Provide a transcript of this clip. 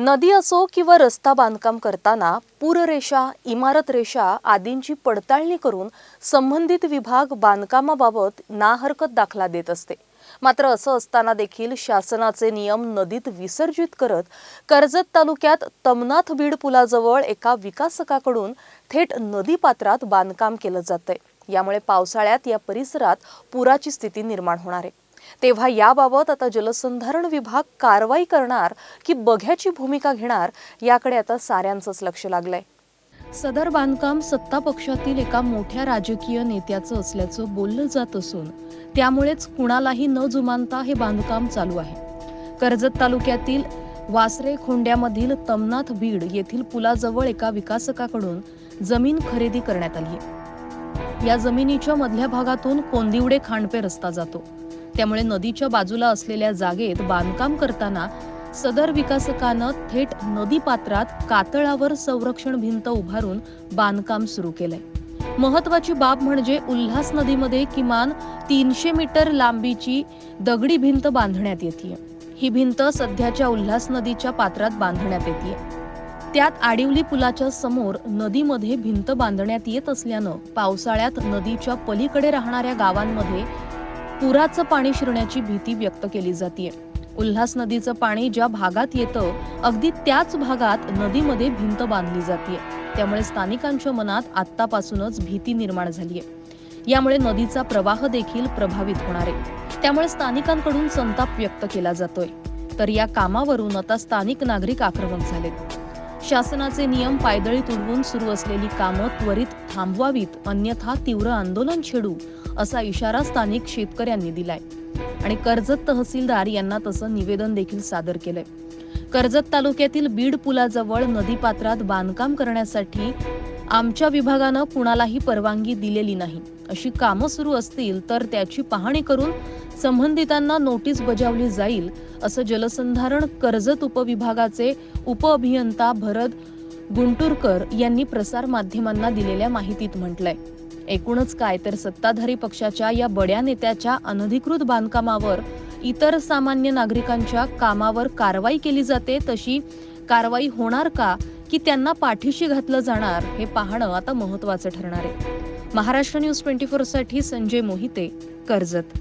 नदी असो किंवा रस्ता बांधकाम करताना पूररेषा इमारत रेषा आदींची पडताळणी करून संबंधित विभाग बांधकामाबाबत नाहरकत दाखला देत असते. मात्र असं असताना देखील शासनाचे नियम नदीत विसर्जित करत कर्जत तालुक्यात तमनाथ बीड पुलाजवळ एका विकासकाकडून थेट नदी पात्रात बांधकाम केलं जातंय. यामुळे पावसाळ्यात या परिसरात पुराची स्थिती निर्माण होणार आहे. तेव्हा याबाबत आता जलसंधारण विभाग कारवाई करणार की बघ्याची भूमिका घेणार याकडे आता साऱ्यांचंच लक्ष लागलंय. सदर बांधकाम सत्ता पक्षातील एका मोठ्या राजकीय नेत्याचं असल्याचं बोललं जात असून त्यामुळेच कुणालाही न जुमानता हे बांधकाम चालू आहे. कर्जत तालुक्यातील वासरे खोंड्यामधील तमनाथ बीड येथील पुलाजवळ एका विकासकाकडून जमीन खरेदी करण्यात आली या जमिनीच्या मधल्या भागातून कोंदिवडे खांडपे रस्ता जातो. त्यामुळे नदीच्या बाजूला असलेल्या जागेत बांधकाम करताना सदर विकासकानं थेट नदी पात्रात कातळावर संरक्षण भिंत उभारून बांधकाम सुरू केलंय. महत्वाची बाब म्हणजे उल्हास नदीमध्ये किमान तीनशे मीटर लांबीची दगडी भिंत बांधण्यात येते ही भिंत सध्याच्या उल्हास नदीच्या पात्रात बांधण्यात येते त्यात आडिवली पुलाच्या समोर नदीमध्ये भिंत बांधण्यात येत असल्यानं पावसाळ्यात नदीच्या पलीकडे राहणाऱ्या गावांमध्ये पुराचं पाणी शिरण्याची भीती व्यक्त केली जाते उल्हास नदीचं पाणी ज्या भागात येतं अगदी त्याच भागात नदीमध्ये भिंत बांधली जाते त्यामुळे स्थानिकांच्या मनात आत्तापासूनच भीती निर्माण झालीय. यामुळे नदीचा प्रवाह देखील प्रभावित होणार आहे. त्यामुळे स्थानिकांकडून संताप व्यक्त केला जातोय. तर या कामावरून आता स्थानिक नागरिक आक्रमक झालेत. शासनाचे नियम पायदळी तुडवून सुरू असलेली कामं त्वरित थांबवावीत अन्यथा तीव्र आंदोलन छेडू असा इशारा स्थानिक शेतकऱ्यांनी दिलाय. आणि कर्जत तहसीलदार यांना तसं निवेदन देखील सादर केलंय. कर्जत तालुक्यातील बीड पुलाजवळ नदीपात्रात बांधकाम करण्यासाठी आमच्या विभागानं कुणालाही परवानगी दिलेली नाही. अशी कामं सुरू असतील तर त्याची पाहणी करून संबंधितांना नोटीस बजावली जाईल असं जलसंधारण कर्जत उपविभागाचे उपअभियंता भरत गुंटूरकर यांनी प्रसार माध्यमांना दिलेल्या माहितीत म्हटलंय. एकूणच काय तर सत्ताधारी पक्षाच्या या बड्या नेत्याच्या अनधिकृत बांधकामावर इतर सामान्य नागरिकांच्या कामावर कारवाई केली जाते तशी कारवाई होणार का की त्यांना पाठीशी घातलं जाणार हे पाहणं आता महत्वाचं ठरणार आहे. महाराष्ट्र न्यूज ट्वेंटी फोरसाठी संजय मोहिते कर्जत.